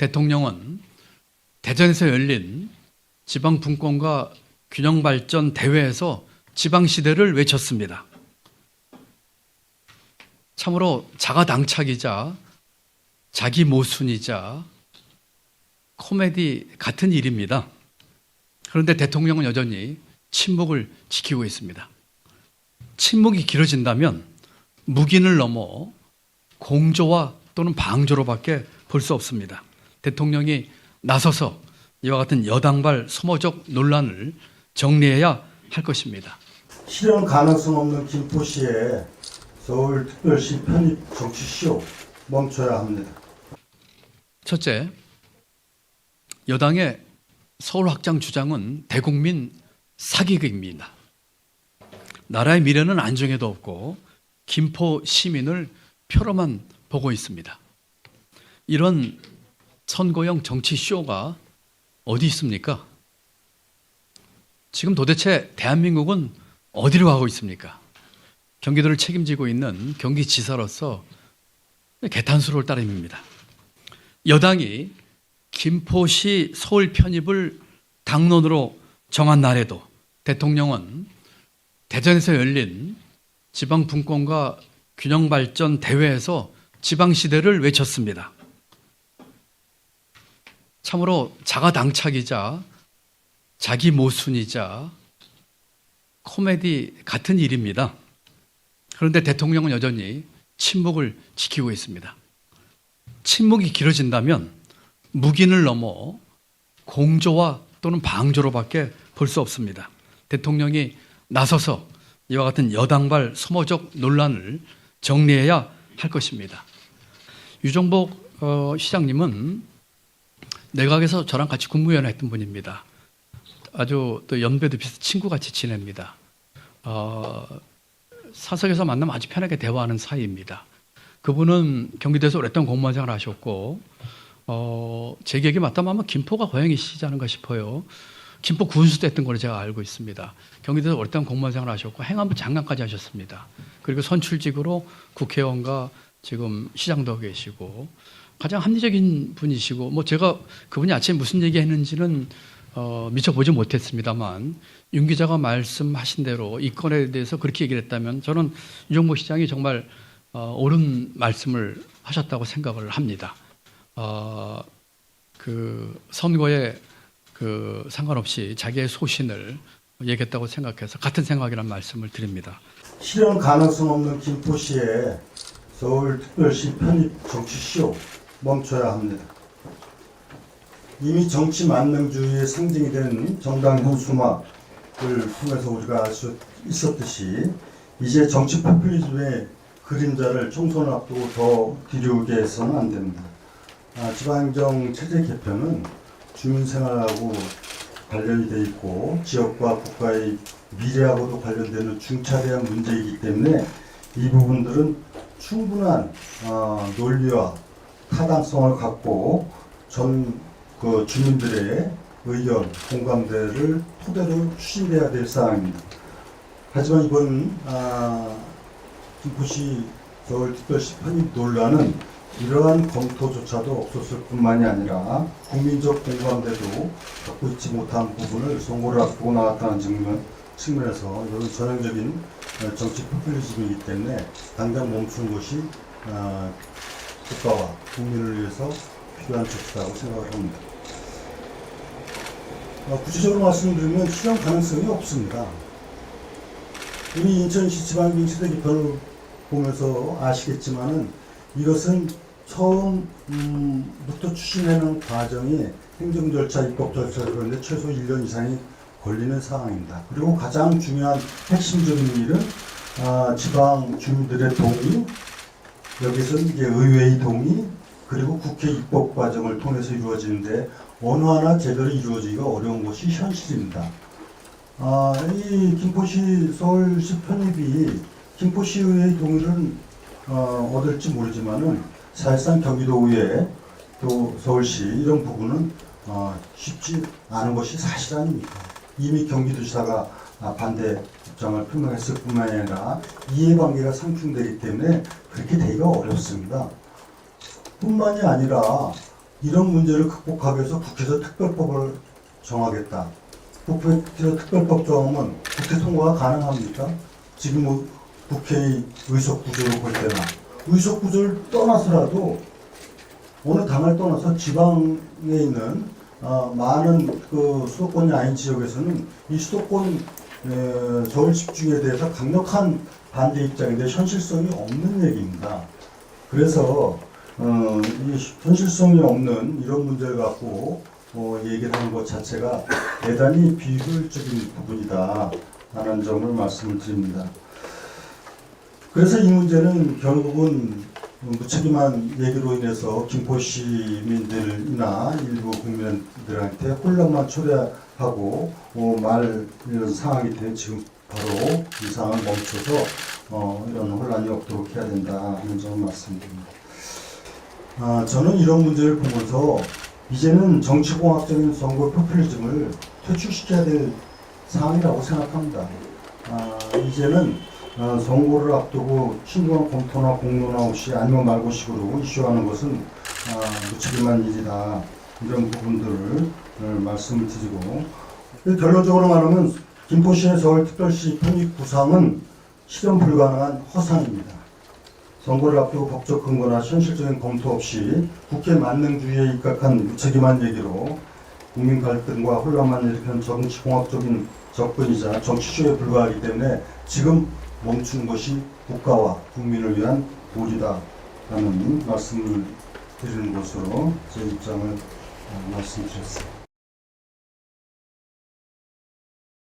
대통령은 대전에서 열린 지방 분권과 균형 발전 대회에서 지방 시대를 외쳤습니다. 참으로 자가 당착이자 자기 모순이자 코미디 같은 일입니다. 그런데 대통령은 여전히 침묵을 지키고 있습니다. 침묵이 길어진다면 묵인을 넘어 공조와 또는 방조로밖에 볼 수 없습니다. 대통령이 나서서 이와 같은 여당발 소모적 논란을 정리해야 할 것입니다. 실현 가능성 없는 김포시의 서울특별시 편입 정치쇼 멈춰야 합니다. 첫째, 여당의 서울 확장 주장은 대국민 사기극입니다. 나라의 미래는 안정에도 없고 김포 시민을 표로만 보고 있습니다. 이런 선거용 정치 쇼가 어디 있습니까? 지금 도대체 대한민국은 어디로 가고 있습니까? 경기도를 책임지고 있는 경기지사로서 개탄스러울 따름입니다. 여당이 김포시 서울 편입을 당론으로 정한 날에도 대통령은 대전에서 열린 지방 분권과 균형 발전 대회에서 지방 시대를 외쳤습니다. 참으로 자가당착이자 자기 모순이자 코미디 같은 일입니다. 그런데 대통령은 여전히 침묵을 지키고 있습니다. 침묵이 길어진다면 묵인을 넘어 공조와 또는 방조로밖에 볼 수 없습니다. 대통령이 나서서 이와 같은 여당발 소모적 논란을 정리해야 할 것입니다. 유정복 어, 시장님은 내각에서 저랑 같이 국무위원 했던 분입니다. 아주 또 연배도 비슷 친구같이 지냅니다. 어, 사석에서 만나면 아주 편하게 대화하는 사이입니다. 그분은 경기도에서 오랫동안 공무원 생활을 하셨고 어, 제 기억에 맞다면 아마 김포가 고향이시지 않은가 싶어요. 김포 군수도 했던 걸로 제가 알고 있습니다. 경기도에서 오랫동안 공무원 생활을 하셨고 행안부 장관까지 하셨습니다. 그리고 선출직으로 국회의원과 지금 시장도 계시고 가장 합리적인 분이시고 뭐 제가 그분이 아침에 무슨 얘기했는지는 어, 미처 보지 못했습니다만 윤 기자가 말씀하신 대로 이 건에 대해서 그렇게 얘기를 했다면 저는 유정모 시장이 정말 어, 옳은 말씀을 하셨다고 생각을 합니다. 어, 그 선거에 그 상관없이 자기의 소신을 얘기했다고 생각해서 같은 생각이란 말씀을 드립니다. 실현 가능성 없는 김포시의 서울특별시 편입 정치쇼 멈춰야 합니다. 이미 정치 만능주의의 상징이 되는 정당 현수막을 통해서 우리가 알 수 있었듯이 이제 정치 포퓰리즘의 그림자를 총선을 앞두고 더 뒤로게 해서는 안 됩니다. 아, 지방행정 체제 개편은 주민생활하고 관련이 돼 있고 지역과 국가의 미래하고도 관련되는 중차대한 문제이기 때문에 이 부분들은 충분한 어, 논리와 타당성을 갖고 전 그 주민들의 의견, 공감대를 토대로 추진돼야 될 사항입니다. 하지만 이번 아, 김포시 서울특별시 편입 논란은 이러한 검토조차도 없었을 뿐만이 아니라 국민적 공감대도 갖고 있지 못한 부분을 선거를 앞두고 나왔다는 측면, 측면에서 이런 전형적인 어, 정치 포퓰리즘이기 때문에 당장 멈추는 것이 어, 국가와 국민을 위해서 필요한 조치라고 생각을 합니다. 어, 구체적으로 말씀드리면 실현 가능성이 없습니다. 이미 인천시 지방경제대 개편을 보면서 아시겠지만은 이것은 처음부터 추진하는 과정이 행정 절차, 입법 절차 그런데 최소 1년 이상이 걸리는 상황입니다. 그리고 가장 중요한 핵심적인 일은 아, 지방 주민들의 동의, 여기서는 이제 의회의 동의, 그리고 국회 입법 과정을 통해서 이루어지는데 어느 하나 제대로 이루어지기가 어려운 것이 현실입니다. 아, 이 김포시 서울시 편입이 김포시의회 동의를 어, 얻을지 모르지만은 사실상 경기도의회 또 서울시 이런 부분은 어, 쉽지 않은 것이 사실 아닙니까? 이미 경기도지사가 아, 반대 입장을 표명했을 뿐만 아니라 이해관계가 상충되기 때문에 그렇게 되기가 어렵습니다. 뿐만이 아니라 이런 문제를 극복하기 위해서 국회에서 특별법을 정하겠다. 국회에서 특별법 정하면 국회 통과가 가능합니까? 지금 뭐 국회의 의석 구조를 볼 때나 의석 구조를 떠나서라도 어느 당을 떠나서 지방에 있는 아, 많은 그 수도권이 아닌 지역에서는 이 수도권 에, 서울 집중에 대해서 강력한 반대 입장인데 현실성이 없는 얘기입니다. 그래서 어, 이 현실성이 없는 이런 문제를 갖고 어, 얘기를 하는 것 자체가 대단히 비효율적인 부분이다 라는 점을 말씀을 드립니다. 그래서 이 문제는 결국은 무책임한 얘기로 인해서 김포 시민들이나 일부 국민들한테 혼란만 초래하고 어, 말 이런 상황이 돼 지금 바로 이 상황을 멈춰서 어, 이런 혼란이 없도록 해야 된다 하는 점을 말씀드립니다. 아, 저는 이런 문제를 보면서 이제는 정치공학적인 선거 포퓰리즘을 퇴출시켜야 될 상황이라고 생각합니다. 아, 이제는 어, 선거를 앞두고 신중한 검토나 공론화 없이 아니면 말고식으로 이슈하는 것은 아, 무책임한 일이다. 이런 부분들을 어, 말씀을 드리고 결론적으로 말하면 김포시의 서울특별시 편입 구상은 실현 불가능한 허상입니다. 선거를 앞두고 법적 근거나 현실적인 검토 없이 국회 만능주의에 입각한 무책임한 얘기로 국민 갈등과 혼란만 일으키는 정치공학적인 접근이자 정치쇼에 불과하기 때문에 지금 멈추는 것이 국가와 국민을 위한 도리다라는 말씀을 드리는 것으로 제 입장을 어, 말씀드렸습니다.